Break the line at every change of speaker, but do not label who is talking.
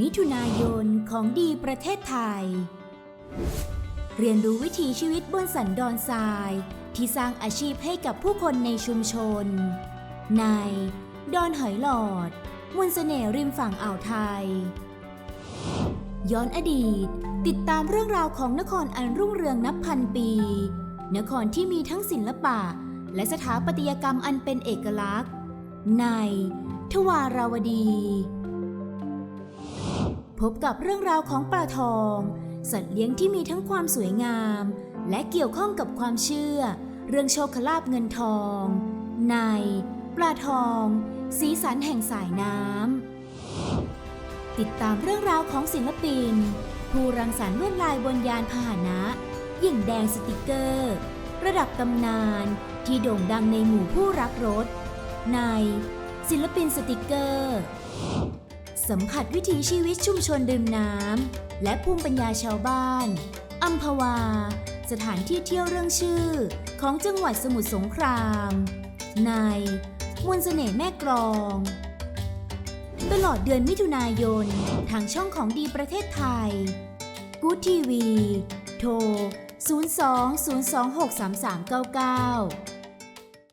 มิถุนายนของดีประเทศไทย เรียนรู้วิถีชีวิตบนสันดอนทราย ที่สร้างอาชีพให้กับผู้คนในชุมชน ใน ดอนหอยหลอด มนต์เสน่ห์ริมฝั่งอ่าวไทย ย้อนอดีต ติดตามเรื่องราวของนครอันรุ่งเรืองนับพันปี นครที่มีทั้งศิลปะ และสถาปัตยกรรมอันเป็นเอกลักษณ์ ใน ทวาราวดี พบกับเรื่องราวของปลาทอง สัตว์เลี้ยงที่มีทั้งความสวยงาม และเกี่ยวข้องกับความเชื่อ เรื่องโชคลาภเงินทอง ใน ปลาทอง สีสันแห่งสายน้ำติดตามเรื่องราวของศิลปิน ผู้รังสรรค์ลวดลายบนยานพาหนะยิ่งแดงสติกเกอร์ ระดับตำนานที่โด่งดังในหมู่ผู้รักรถ ในศิลปินสติกเกอร์ สัมผัสวิถีชีวิตชุมชนริมน้ำและภูมิปัญญาชาวบ้านอัมพวา สถานที่เที่ยวเรื่องชื่อ ของจังหวัดสมุทรสงคราม ในมนต์เสน่ห์แม่กรอง ตลอดเดือนมิถุนายน ทางช่องของดีประเทศไทยกู๊ดทีวี โทร 02 026 3399